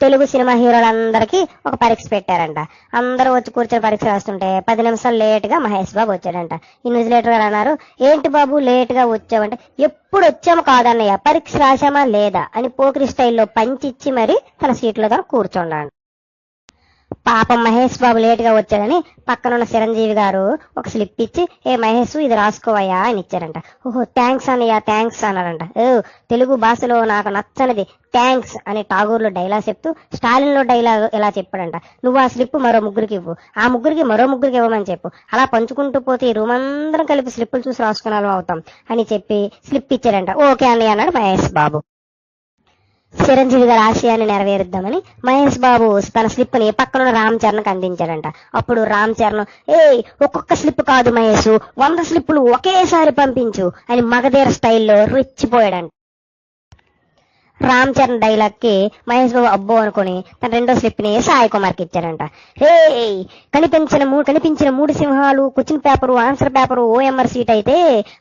Telugu cinema హీరోలందరికీ ఒక పరీక్ష పెట్టారంట. అందరూ వచ్చి కూర్చొని పరీక్ష రాస్తుంటే పది నిమిషాలు లేట్గా మహేష్ బాబు వచ్చాడంట. ఇన్విజిలేటర్ గారు అన్నారు ఏంటి బాబు లేట్గా వచ్చావంటే ఎప్పుడు వచ్చాము కాదన్నయ్య? పరీక్ష రాశామా లేదా? అని పోకిరి స్టైల్లో పంచిచ్చి మరి తన సీట్లో తను కూర్చున్నాడు. పాపం మహేష్ బాబు లేట్గా వచ్చాడని పక్కనున్న చిరంజీవి గారు ఒక స్లిప్ ఇచ్చి ఏ మహేష్ ఇది రాసుకోవయ్యా అని ఇచ్చారంట. ఓహో థ్యాంక్స్ అన్నయ్య థ్యాంక్స్ అన్నారంట. ఓ తెలుగు భాషలో నాకు నచ్చనిది థ్యాంక్స్ అని ఠాగూర్లో డైలాగ్ చెప్తూ స్టాలిన్లో డైలాగ్ ఇలా చెప్పాడంట? నువ్వు ఆ స్లిప్ మరో ముగ్గురికి ఇవ్వు. ఆ ముగ్గురికి మరో ముగ్గురికి ఇవ్వమని చెప్పు. అలా పంచుకుంటూ పోతే ఈ రూమ్ అందరం కలిపి స్లిప్పులు చూసి రాసుకునే అవుతాం అని చెప్పి స్లిప్ ఇచ్చారంట ఓకే అన్నయ్య అన్నాడు మహేష్ బాబు. చిరంజీవి గారి ఆశయాన్ని నెరవేరుద్దామని మహేష్ బాబు తన స్లిప్ని పక్కనున్న రామ్ చరణ్ అందించాడంట. అప్పుడు రామ్ చరణ్ ఏ ఒక్కొక్క స్లిప్ కాదు మహేష్ వంద స్లిప్పులు ఒకేసారి పంపించు అని మగధీర స్టైల్లో రెచ్చిపోయాడంట. రామ్ చరణ్ డైలాగ్కి మహేష్ బాబు అబ్బో అనుకుని తన రెండో స్లిప్ని సాయి కుమార్కి ఇచ్చాడంట. రే కనిపించిన మూడు కనిపించిన మూడు సింహాలు question paper answer paper OMR sheet అయితే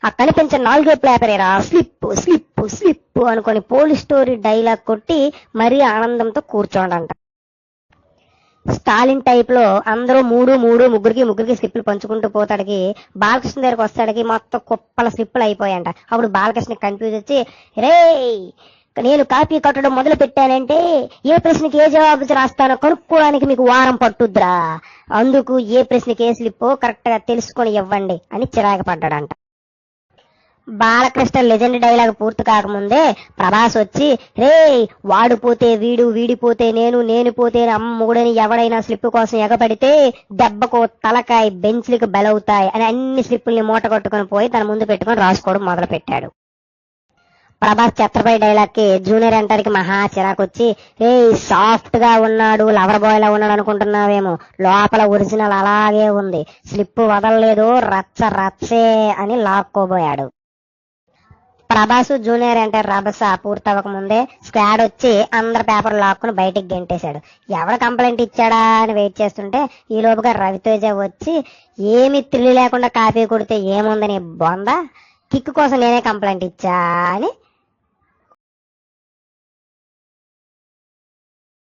ఆ కనిపించిన నాలుగో పేపరేరా స్లిప్ స్లిప్ స్లిప్ అనుకొని పోలీస్ స్టోరీ డైలాగ్ కొట్టి మరీ ఆనందంతో కూర్చోడంట. స్టాలిన్ టైప్లో అందరూ మూడు మూడు ముగ్గురికి ముగ్గురికి స్లిప్లు పంచుకుంటూ పోతాడికి బాలకృష్ణ దగ్గరకు వస్తాడికి మొత్తం కుప్పల స్లిప్లు అయిపోయాయంట అప్పుడు బాలకృష్ణ కన్ఫ్యూజ్ వచ్చి రే నేను కాపీ కట్టడం మొదలు పెట్టానంటే ఏ ప్రశ్నకి ఏ జవాబు రాస్తానో కనుక్కోవడానికి మీకు వారం పట్టుద్రా అందుకు ఏ ప్రశ్నకి ఏ స్లిప్ కరెక్ట్గా తెలుసుకొని ఇవ్వండి అని చిరాకు పడ్డాడంట. బాలకృష్ణ లెజెండ్ డైలాగ్ పూర్తి కాకముందే ప్రభాస్ వచ్చి రే వాడు పోతే వీడు వీడిపోతే నేను నేను పోతే అమ్ముడని ఎవడైనా స్లిప్ కోసం ఎగబడితే దెబ్బకు తలకాయ బెంచ్లకు బెలవుతాయి అని అన్ని స్లిప్పుల్ని మూట కొట్టుకొని పోయి తన ముందు పెట్టుకొని రాసుకోవడం మొదలు పెట్టాడు ప్రభాస్ ఛత్రపై డైలాగ్కి జూనియర్ ఎంటర్కి మహా చిరాకు వచ్చి రే సాఫ్ట్గా ఉన్నాడు లవర్ బాయ్ లా ఉన్నాడు అనుకుంటున్నావేమో. లోపల ఒరిజినల్ అలాగే ఉంది. స్లిప్ వదలలేదు రచ్చ రచ్చే అని లాక్కోబోయాడు. ప్రభాస్ జూనియర్ అంటే రభస పూర్తవక ముందే స్క్వాడ్ వచ్చి అందరి పేపర్ లాక్కుని బయటికి గెంటేశాడు. ఎవరు కంప్లైంట్ ఇచ్చాడా అని వెయిట్ చేస్తుంటే ఈ లోపుగా రవితేజ వచ్చి ఏమి త్రిల్లు లేకుండా కాపీ కొడితే ఏముందని బొంద కిక్ కోసం నేనే కంప్లైంట్ ఇచ్చా అని